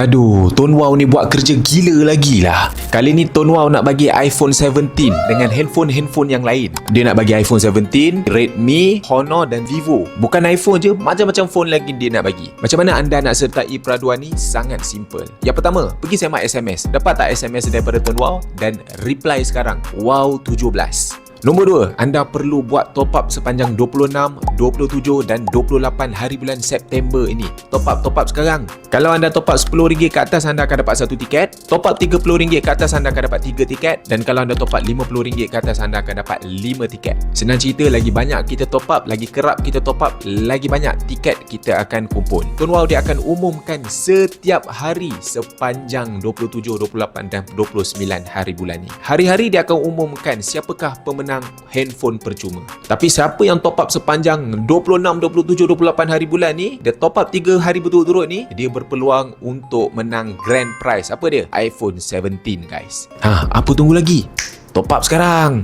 Aduh, Tone Wow ni buat kerja gila lagi lah. Kali ni Tone Wow nak bagi iPhone 17 dengan handphone-handphone yang lain. Dia nak bagi iPhone 17, Redmi, Honor dan Vivo. Bukan iPhone je, macam-macam phone lagi dia nak bagi. Macam mana anda nak sertai peraduan ni? Sangat simple. Yang pertama, pergi semak SMS. Dapat tak SMS daripada Tone Wow? Dan reply sekarang. Wow 17. Nombor 2, anda perlu buat top up sepanjang 26, 27 dan 28 hari bulan September ini. Top up, top up sekarang. Kalau anda top up RM10 ke atas, anda akan dapat satu tiket. Top up RM30 ke atas, anda akan dapat 3 tiket. Dan kalau anda top up RM50 ke atas, anda akan dapat 5 tiket. Senang cerita, lagi banyak kita top up, lagi kerap kita top up, lagi banyak tiket kita akan kumpul. Tuan Wow dia akan umumkan setiap hari sepanjang 27, 28 dan 29 hari bulan ni. Hari-hari dia akan umumkan siapakah pemenang handphone percuma. Tapi siapa yang top up sepanjang 26, 27, 28 hari bulan ni, dia top up 3 hari berturut-turut ni, dia berpeluang untuk menang grand prize. Apa dia? iPhone 17 guys. Ha, apa tunggu lagi? Top up sekarang.